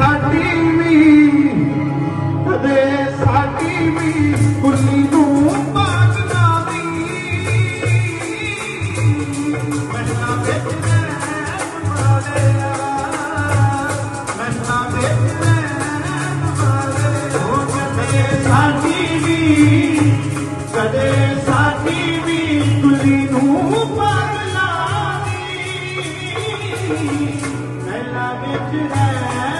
ਸਾਡੀ ਵੀ ਦੇ ਸਾਡੀ ਵੀ ਕੁਰਲੀ ਨੂੰ ਪਾਜਣਾ ਦੀ ਮਹਿਲਾ ਵਿੱਚ ਮੈਂ ਮਾਰਿਆ ਮਹਿਲਾ ਵਿੱਚ ਮੈਂ ਮਾਰਿਆ ਹੋ ਕਦੇ ਸਾਡੀ ਵੀ ਕਦੇ ਸਾਡੀ ਵੀ ਕੁਰਲੀ ਨੂੰ ਪਾਜਣਾ ਦੀ ਮਹਿਲਾ ਵਿੱਚ ਹੈ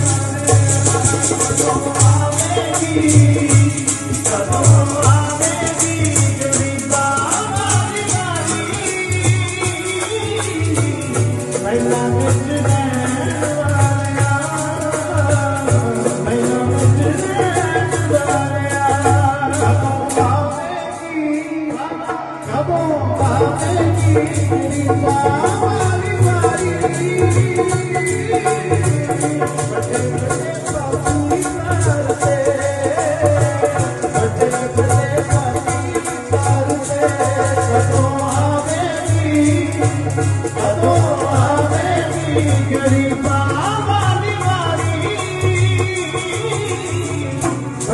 Thank you.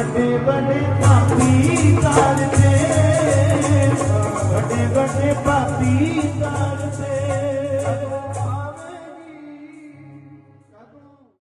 ਵੱਡੇ ਵੱਡੇ ਪਾਪੀ ਕਰਦੇ ਵੱਡੇ ਵੱਡੇ ਪਾਪੀ ਕਰਦੇ